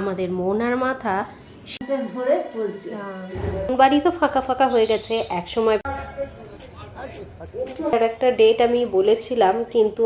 আমাদের মন আর মাথা ধরে বাড়ি তো ফাঁকা ফাঁকা হয়ে গেছে এক সময় একটা ডেট আমি বলেছিলাম কিন্তু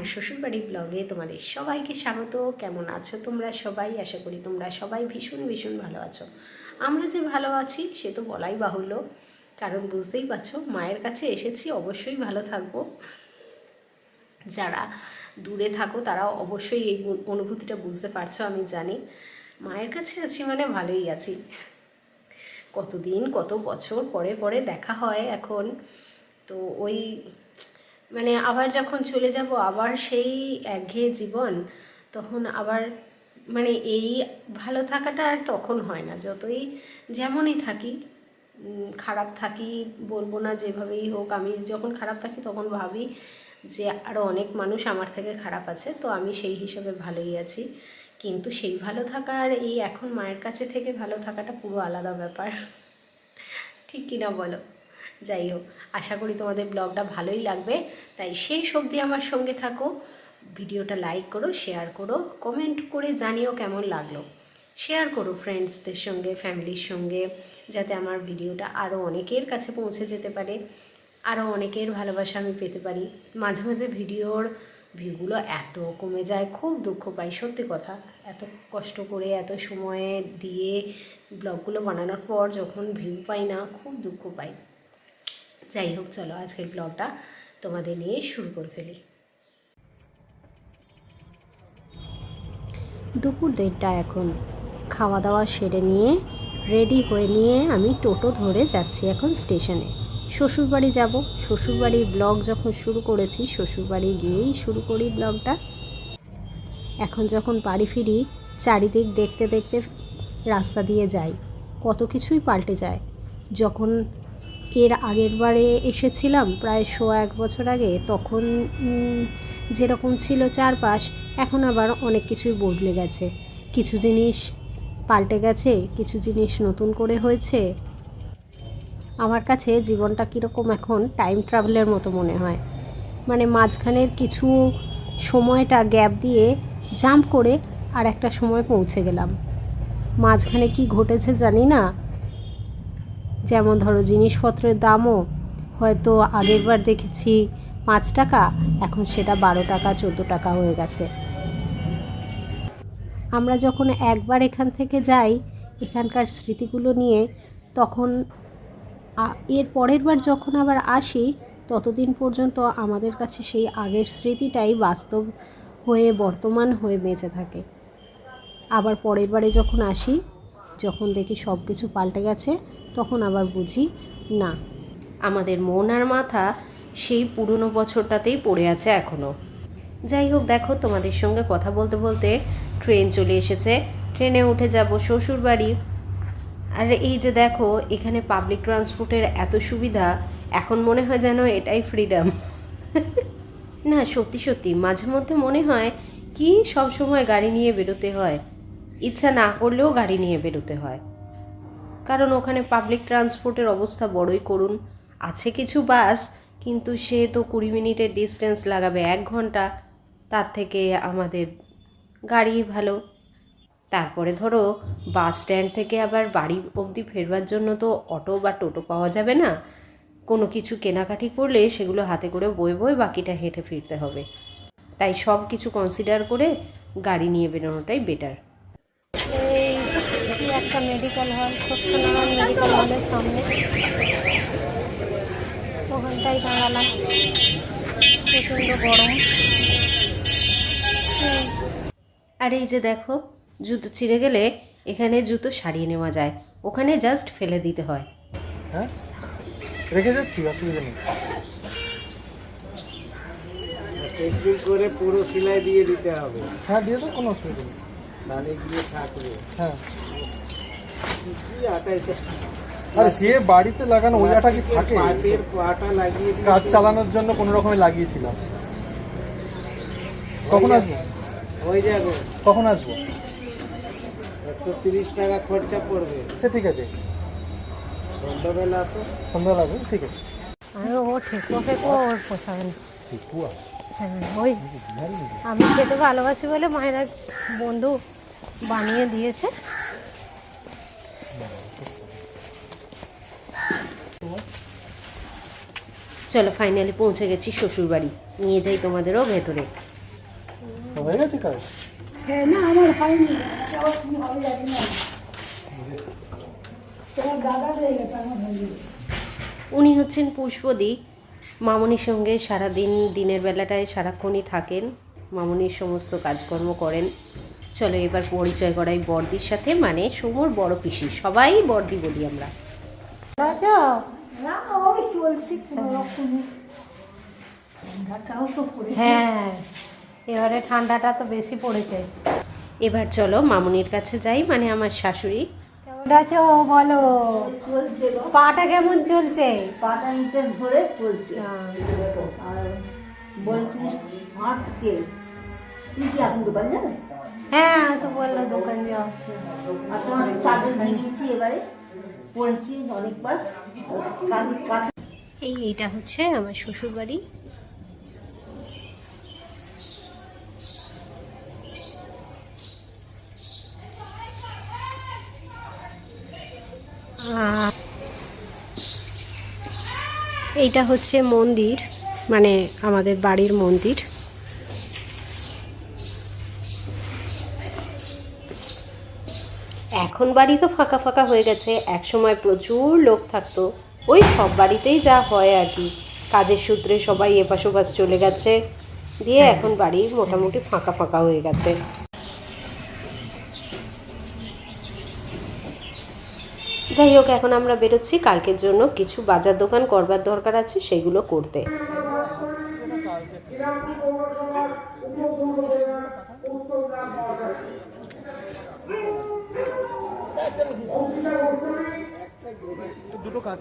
আমার শ্বশুরবাড়ি ব্লগে তোমাদের সবাইকে স্বাগত। কেমন আছো তোমরা সবাই? আশা করি তোমরা সবাই ভীষণ ভীষণ ভালো আছো। আমরা যে ভালো আছি, সে তো বলাই বাহুল্য। কারণ বুঝতেই পারছ, মায়ের কাছে এসেছি, অবশ্যই ভালো থাকব। যারা দূরে থাকো, তারা অবশ্যই এই অনুভূতিটা বুঝতে পারছ, আমি জানি। মায়ের কাছে আছি মানে ভালোই আছি। কতদিন, কত বছর, পরে পরে দেখা হয় এখন। তো ওই মানে আবার যখন চলে যাব, আবার সেই একঘেয়ে জীবন, তখন আবার মানে এই ভালো থাকাটা আর তখন হয় না। যতই যেমনই থাকি খারাপ থাকি, বলব না যেভাবেই হোক, আমি যখন খারাপ থাকি তখন ভাবি যে আরও অনেক মানুষ আমার থেকে খারাপ আছে, তো আমি সেই হিসেবে ভালোই আছি। কিন্তু সেই ভালো থাকা আর এই এখন মায়ের কাছে থেকে ভালো থাকাটা পুরো আলাদা ব্যাপার। ঠিক কিনা বলো? যাই হোক, আশা করি তোমাদের ব্লগটা ভালোই লাগবে। তাই শেষ অবধি আমার সঙ্গে থাকো, ভিডিওটা লাইক করো শেয়ার করো কমেন্ট করে জানিও কেমন লাগল। শেয়ার করো ফ্রেন্ডসদের সঙ্গে ফ্যামিলির সঙ্গে, যাতে আমার ভিডিওটা আরও অনেকের কাছে পৌঁছে যেতে পারে আরও অনেকের ভালোবাসা আমি পেতে পারি। মাঝে মাঝে ভিডিওর ভিউগুলো এত কমে যায়, খুব দুঃখ পাই, সত্যি কথা। এত কষ্ট করে, এত সময় দিয়ে ব্লগগুলো বানানোর পর যখন ভিউ পাই না, খুব দুঃখ পাই। যাই হোক, চলো আজকের ব্লগটা তোমাদের নিয়ে শুরু করে ফেলি। দুপুর দেড়টা এখন। খাওয়া দাওয়া সেরে নিয়ে রেডি হয়ে নিয়ে আমি টোটো ধরে যাচ্ছি এখন স্টেশনে। শ্বশুরবাড়ি যাব। শ্বশুরবাড়ির ব্লগ যখন শুরু করেছি, শ্বশুরবাড়ি গিয়েই শুরু করি ব্লগটা এখন যখন বাড়ি ফিরি, চারিদিক দেখতে দেখতে রাস্তা দিয়ে যাই। কত কিছুই পাল্টে যায়। যখন এর আগের বারে এসেছিলাম প্রায় শো এক বছর আগে, তখন যেরকম ছিল চারপাশ, এখন আবার অনেক কিছুই বদলে গেছে। কিছু জিনিস পাল্টে গেছে, কিছু জিনিস নতুন করে হয়েছে। আমার কাছে জীবনটা কীরকম এখন টাইম ট্রাভেলের মতো মনে হয়। মানে মাঝখানের কিছু সময়টা গ্যাপ দিয়ে জাম্প করে আর একটা সময় পৌঁছে গেলাম। মাঝখানে কি ঘটেছে জানি না যেমন ধরো জিনিসপত্রের দামও হয়তো আগেরবার দেখেছি পাঁচ টাকা, এখন সেটা বারো টাকা, চোদ্দ টাকা হয়ে গেছে। আমরা যখন একবার এখান থেকে যাই এখানকার স্মৃতিগুলো নিয়ে, তখন এর পরের বার যখন আবার আসি, ততদিন পর্যন্ত আমাদের কাছে সেই আগের স্মৃতিটাই বাস্তব হয়ে, বর্তমান হয়ে বেঁচে থাকে। আবার পরের বারে যখন আসি, যখন দেখি সব কিছু পাল্টে গেছে তখন আবার বুঝি, না, আমাদের মন আর মাথা সেই পুরনো বছরটাতেই পড়ে আছে এখনও যাই হোক, দেখো, তোমাদের সঙ্গে কথা বলতে বলতে ট্রেন চলে এসেছে। ট্রেনে উঠে যাব শ্বশুর বাড়ি আর এই যে দেখো, এখানে পাবলিক ট্রান্সপোর্টের এত সুবিধা, এখন মনে হয় যেন এটাই ফ্রিডম না, সত্যি সত্যি, মাঝে মধ্যে মনে হয় কি সব সময় গাড়ি নিয়ে বেরোতে হয়। ইচ্ছা না করলেও গাড়ি নিয়ে বেরোতে হয়। কারণ ওখানে পাবলিক ট্রান্সপোর্টের অবস্থা বড়ই করুন আছে কিছু বাস কিন্তু সে তো কুড়ি মিনিটের ডিস্টেন্স লাগাবে, এক ঘণ্টা। তার থেকে আমাদের গাড়ি ভালো। তারপরে ধরো বাস স্ট্যান্ড থেকে আবার বাড়ি অবধি ফেরবার জন্য তো অটো বা টোটো পাওয়া যাবে না। কোনো কিছু কেনাকাটি করলে সেগুলো হাতে করে বয়ে বয়ে বাকিটা হেঁটে ফিরতে হবে। তাই সব কিছু কনসিডার করে গাড়ি নিয়ে বেরোনোটাই বেটার এই একটা মেডিকেল হল সত্যনারায়ণ মেডিকেল হলের সামনে। ওখানটাই দাঁড়ালাম। প্রচণ্ড গরম। হুম, আর এই যে দেখো জুতো ছিঁড়ে গেলে এখানে জুতো সারিয়ে নেওয়া যায়। ওখানে জাস্ট ফেলে দিতে হয়। হ্যাঁ? রেখে যাচ্ছি অসুবিধা নেই। একদিন করে পুরো সেলাই দিয়ে দিতে হবে। হ্যাঁ দিয়ে দাও কোনো অসুবিধা নেই। তাহলে গিয়ে থাকবে। হ্যাঁ। আরে সে বাড়িতে লাগানো ওই আটা কি থাকে? লাগিয়ে কাজ চালানোর জন্য কোনো রকমে লাগিয়েছিলাম। কখন আসব? হয়ে যাবে কখন আসব? একশো তিরিশ টাকা খরচা পড়বে। সে ঠিক আছে। সন্ধ্যাবেলা আসো। সন্ধ্যা লাগবে ঠিক আছে। হ্যাঁ ওই আমি খেতে ভালোবাসি বলে মায়ের বন্ধু বানিয়ে দিয়েছে। চলো ফাইনালি পৌঁছে গেছি শ্বশুর বাড়ি নিয়ে যাই তোমাদেরও ভেতরে। হয়ে গেছে কাজ? হ্যাঁ না আমার হয়নি। হয়ে উনি হচ্ছেন পুষ্পদি। মামনির সঙ্গে সারা দিন দিনের বেলাটায় সারাক্ষণই থাকেন। মামনির সমস্ত কাজকর্ম করেন। চলো এবার পরিচয় করাই বর্দির সাথে। মানে সমর বড় পিসি। সবাই বর্দি বলি আমরা। না ওই চলছে কোনো রকমে ঠান্ডাটাও তো পড়ে হ্যাঁ এবারে ঠান্ডাটা তো বেশি পড়েছে। এবার চলো মামনির কাছে যাই মানে আমার শাশুড়ি। কেমন আছো বলো? চলছে পাটা কেমন চলছে? পাটা ইটে ধরে চলছে। আর বলছি হাঁটতে। তুই কি এখন দোকান যাবে? হ্যাঁ তো বলল দোকান যাও। আর তোমার চাদর ভেঙেছি এবারে? পড়েছি অনেকবার। এই এইটা হচ্ছে আমার শ্বশুর বাড়ি এইটা হচ্ছে মন্দির মানে আমাদের বাড়ির মন্দির। এখন বাড়ি তো ফাঁকা ফাঁকা হয়ে গেছে এক সময় প্রচুর লোক থাকতো, ওই সব বাড়িতেই যা হয় আর কি। কাজের সূত্রে সবাই এপাশ ওপাশ চলে গেছে, দিয়ে এখন বাড়ি মোটামুটি ফাঁকা ফাঁকা হয়ে গেছে। যাই হোক, এখন আমরা বেরোচ্ছি, কালকের জন্য কিছু বাজার দোকান করবার দরকার আছে, সেগুলো করতে। দুটো কাজ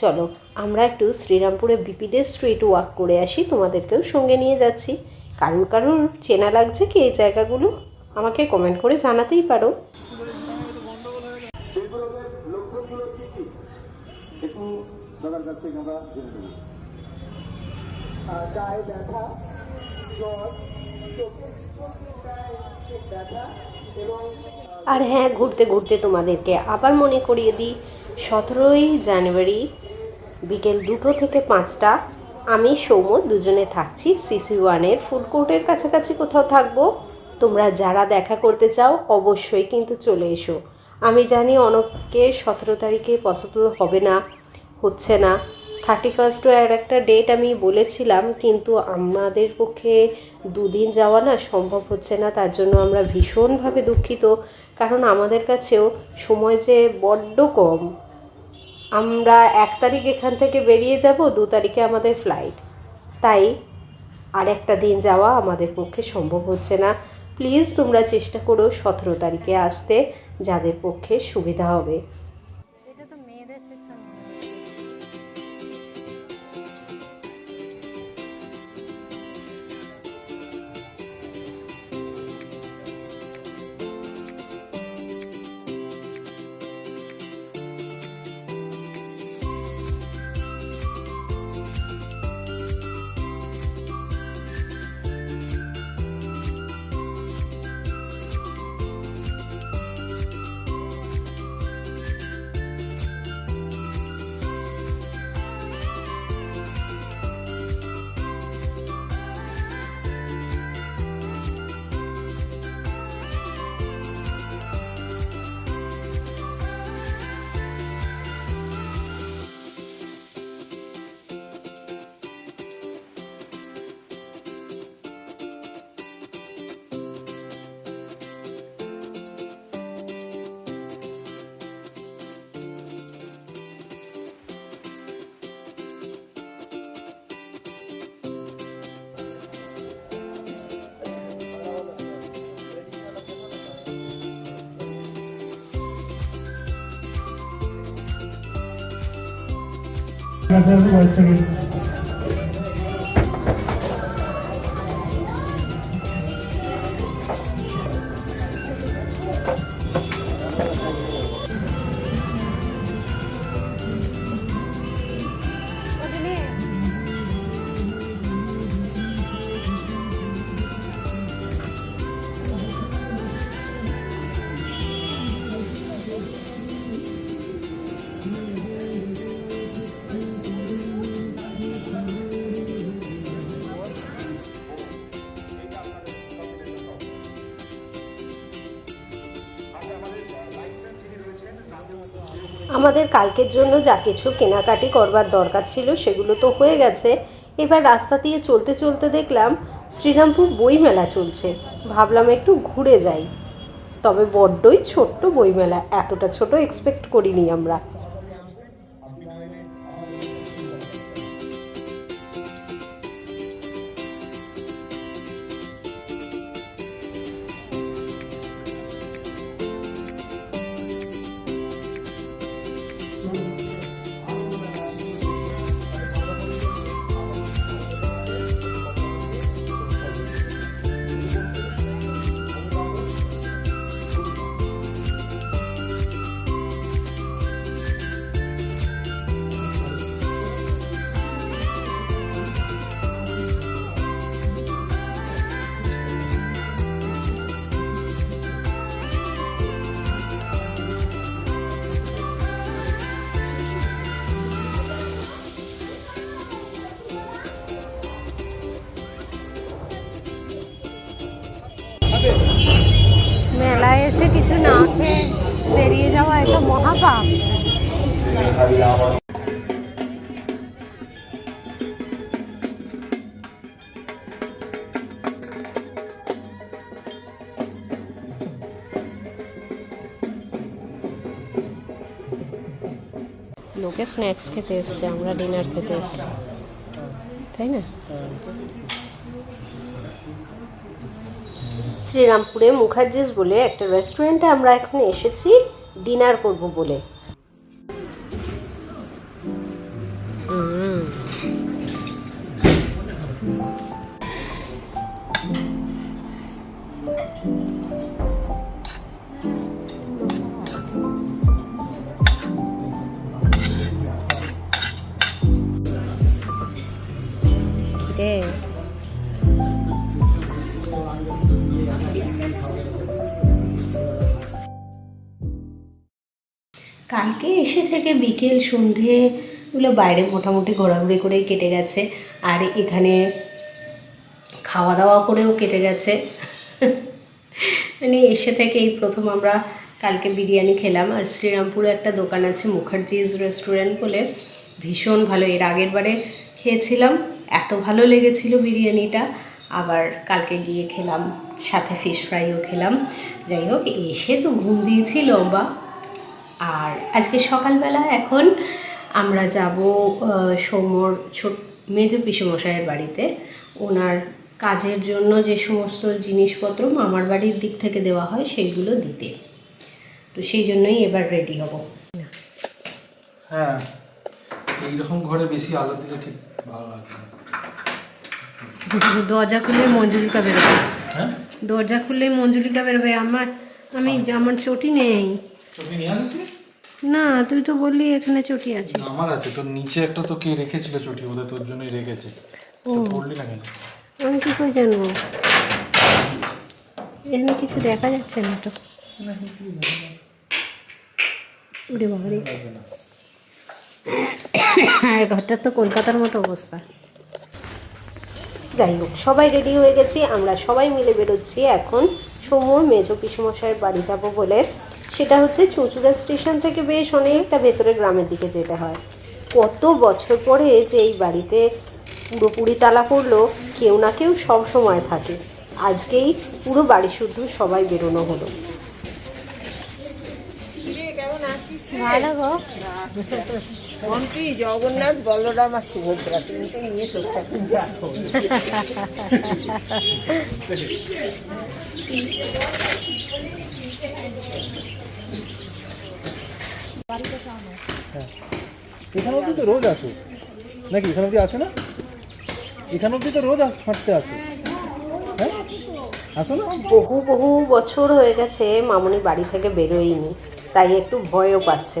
চলো আমরা একটু শ্রীরামপুরে বিপিদের স্ট্রিট ওয়াক করে আসি তোমাদেরকেও সঙ্গে নিয়ে যাচ্ছি। কারুর কারুর চেনা লাগছে কি এই জায়গাগুলো? আমাকে কমেন্ট করে জানাতেই পারো। আর হ্যাঁ ঘুরতে ঘুরতে তোমাদেরকে আবার মনে করিয়ে দিই সতেরোই জানুয়ারি বিকেল দুটো থেকে পাঁচটা আমি সৌম দুজনে থাকছি সিসি ওয়ানের ফুড কোর্টের কাছাকাছি কোথাও থাকব। তোমরা যারা দেখা করতে চাও অবশ্যই কিন্তু চলে এসো। আমি জানি অনেকে সতেরো তারিখে পসিবল হবে না। হচ্ছে না। থার্টি ফার্স্টও আর একটা ডেট আমি বলেছিলাম, কিন্তু আমাদের পক্ষে দুদিন যাওয়া না সম্ভব হচ্ছে না, তার জন্য আমরা ভীষণভাবে দুঃখিত। কারণ আমাদের কাছেও সময় যে বড্ড কম। আমরা এক তারিখ এখান থেকে বেরিয়ে যাব, দু তারিখে আমাদের ফ্লাইট তাই আর একটা দিন যাওয়া আমাদের পক্ষে সম্ভব হচ্ছে না। প্লিজ তোমরা চেষ্টা করো সতেরো তারিখে আসতে, যাদের পক্ষে সুবিধা হবে। Gracias, আমাদের কালকের জন্য যা কিছু কেনাকাটি করবার দরকার ছিল সেগুলো তো হয়ে গেছে। এবার রাস্তা দিয়ে চলতে চলতে দেখলাম শ্রীরামপুর বইমেলা চলছে। ভাবলাম একটু ঘুরে যাই। তবে বড্ডই ছোট্ট বইমেলা, এতটা ছোট এক্সপেক্ট করিনি আমরা। এসে কিছু না খেয়ে বেরিয়ে যাওয়া এটা মহাপাপ। লোকে স্ন্যাক্স খেতে এসছে, আমরা ডিনার খেতে এসছি। তাই না? শ্রীরামপুরে মুখার্জিস বলে একটা রেস্টুরেন্টে আমরা এখন এসেছি ডিনার করব বলে। এসে থেকে বিকেল সন্ধেগুলো বাইরে মোটামুটি ঘোরাঘুরি করেই কেটে গেছে। আর এখানে খাওয়া দাওয়া করেও কেটে গেছে। মানে এসে থেকে এই প্রথম আমরা কালকে বিরিয়ানি খেলাম। আর শ্রীরামপুরে একটা দোকান আছে মুখার্জিজ রেস্টুরেন্ট বলে। ভীষণ ভালো, এর আগের বারে খেয়েছিলাম। এত ভালো লেগেছিল বিরিয়ানিটা। আবার কালকে গিয়ে খেলাম, সাথে ফিশ ফ্রাইও খেলাম। যাই হোক, এসে তো ঘুম দিয়েছি লম্বা। আর আজকে সকালবেলা এখন আমরা যাব সৌমর ছোট মেজ পিসেমশাইয়ের বাড়িতে। ওনার কাজের জন্য যে সমস্ত জিনিসপত্র মামার বাড়ির দিক থেকে দেওয়া হয় সেইগুলো দিতে। তো সেই জন্যই এবার রেডি হব। হ্যাঁ এইরকম ঘরে বেশি আলো দিলে ঠিক ভালো লাগে দরজা খুলে মঞ্জুলিকা বেরোবে। হ্যাঁ? দরজা খুললেই মঞ্জুলিকা বেরোবে। আমার আমি আমার চটি নেই। চোখে নিয়ে আসিস না তুই তো বললি এখানে চটি আছে। আমার আছে। তোর নিচে একটা তো কে রেখেছিল চটি? বোধহয় তোর জন্যই রেখেছে। তো পড়লি না কেন? আমি কী করে জানব? এখানে কিছু দেখা যাচ্ছে না তো। উড়ে বাবারে। হ্যাঁ ঘরটা তো কলকাতার মতো অবস্থা। যাই হোক সবাই রেডি হয়ে গেছি আমরা সবাই মিলে বেরোচ্ছি এখন সমুর মেজো পিসমশাইয়ের বাড়ি যাব বলে সেটা হচ্ছে চুঁচুড়া স্টেশন থেকে বেশ অনেকটা ভেতরে গ্রামের দিকে যেতে হয়। কত বছর পরে যে এই বাড়িতে পুরোপুরি তালা পড়ল কেউ না কেউ সব সময় থাকে। আজকেই পুরো বাড়ি শুদ্ধ সবাই বেরোনো হলো। ভালো গো। মন্ত্রী জগন্নাথ বলরাম আর সুভদ্রা তিনটে নিয়ে তোর এখানে অবধি তো রোজ আসো। নাকি এখান অব্দি আসে না? এখান অব্দি তো রোজ আস হাঁটতে আসে। হ্যাঁ? আসো না। বহু বহু বছর হয়ে গেছে মামনি বাড়ি থেকে বেরোয়নি তাই একটু ভয়ও পাচ্ছে।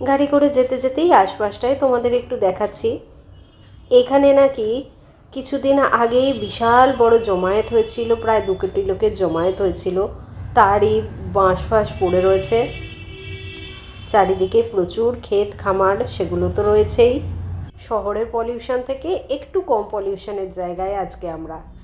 গাড়ি করে যেতে যেতেই আশপাশটায় তোমাদের একটু দেখাচ্ছি। এখানে নাকি কিছুদিন আগেই বিশাল বড় জমায়েত হয়েছিল, প্রায় দু কোটি লোকের জমায়েত হয়েছিল। তারই বাঁশ ফাঁস পড়ে রয়েছে। চারিদিকে প্রচুর ক্ষেত খামার, সেগুলো তো রয়েছেই। শহরের পলিউশন থেকে একটু কম পলিউশনের জায়গায় আজকে আমরা।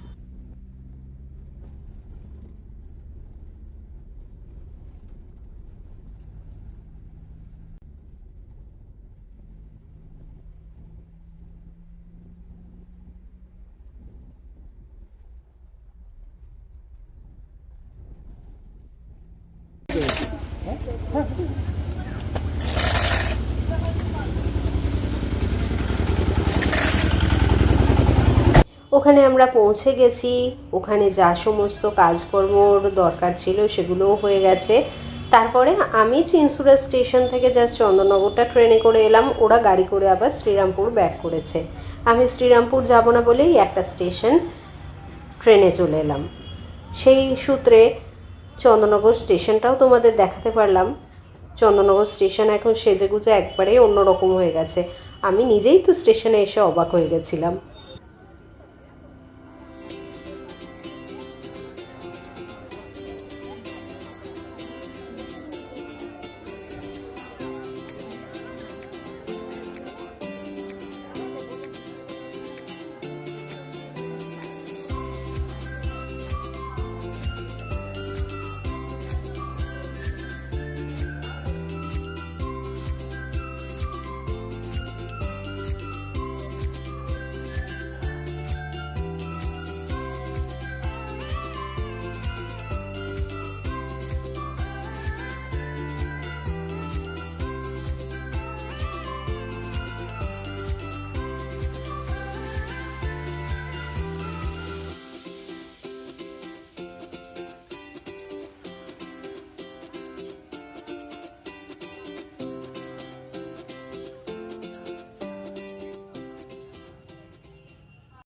ওখানে আমরা পৌঁছে গেছি। ওখানে যা সমস্ত কাজকর্মর দরকার ছিল সেগুলোও হয়ে গেছে। তারপরে আমি চিনসুরা স্টেশন থেকে জাস্ট চন্দননগরটা ট্রেনে করে এলাম। ওরা গাড়ি করে আবার শ্রীরামপুর ব্যাক করেছে। আমি শ্রীরামপুর যাব না বলেই একটা স্টেশন ট্রেনে চলে এলাম। সেই সূত্রে চন্দননগর স্টেশনটাও তোমাদের দেখাতে পারলাম। চন্দননগর স্টেশন এখন সেজেগুজে একবারেই অন্যরকম হয়ে গেছে। আমি নিজেই তো স্টেশনে এসে অবাক হয়ে গেছিলাম।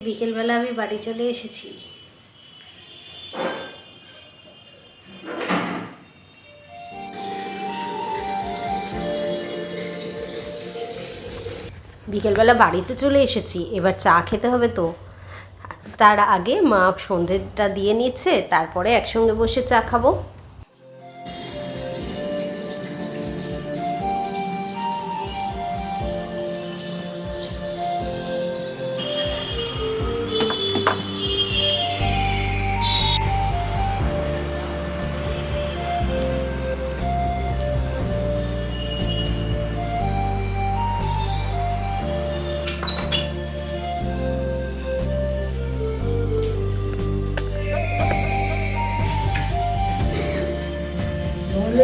বিকেলবেলা আমি বাড়ি চলে এসেছি। বিকেলবেলা বাড়িতে চলে এসেছি, এবার চা খেতে হবে তো। তার আগে মা সন্ধেটা দিয়ে নিচ্ছে, তারপরে একসঙ্গে বসে চা খাব।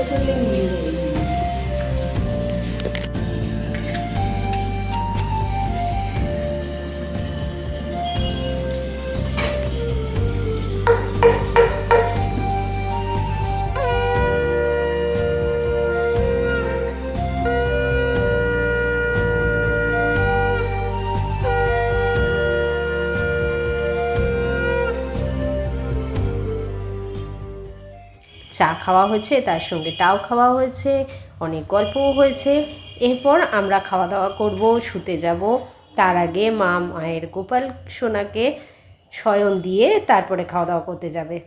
relatively new. চা খাওয়া হয়েছে, তার সঙ্গে টাও খাওয়া হয়েছে, অনেক গল্পও হয়েছে। এরপর আমরা খাওয়া দাওয়া করব, শুতে যাব। তার আগে মা, মায়ের গোপাল সোনাকে শয়ন দিয়ে তারপরে খাওয়া দাওয়া করতে যাবে।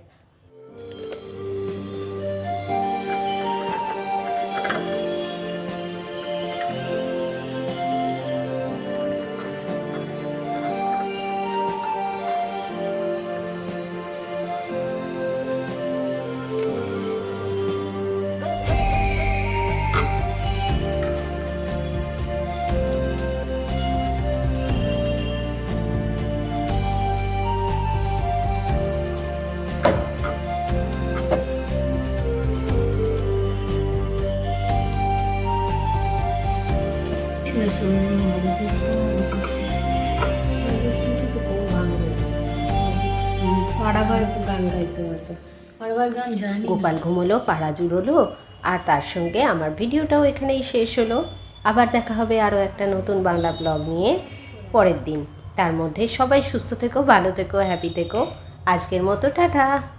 গোপাল ঘুমোলো, পাড়া জুড়োলো, আর তার সঙ্গে আমার ভিডিওটাও এখানেই শেষ হলো। আবার দেখা হবে আরও একটা নতুন বাংলা ব্লগ নিয়ে পরের দিন। তার মধ্যে সবাই সুস্থ থেকো, ভালো থেকো হ্যাপি থেকো। আজকের মতো, টাটা।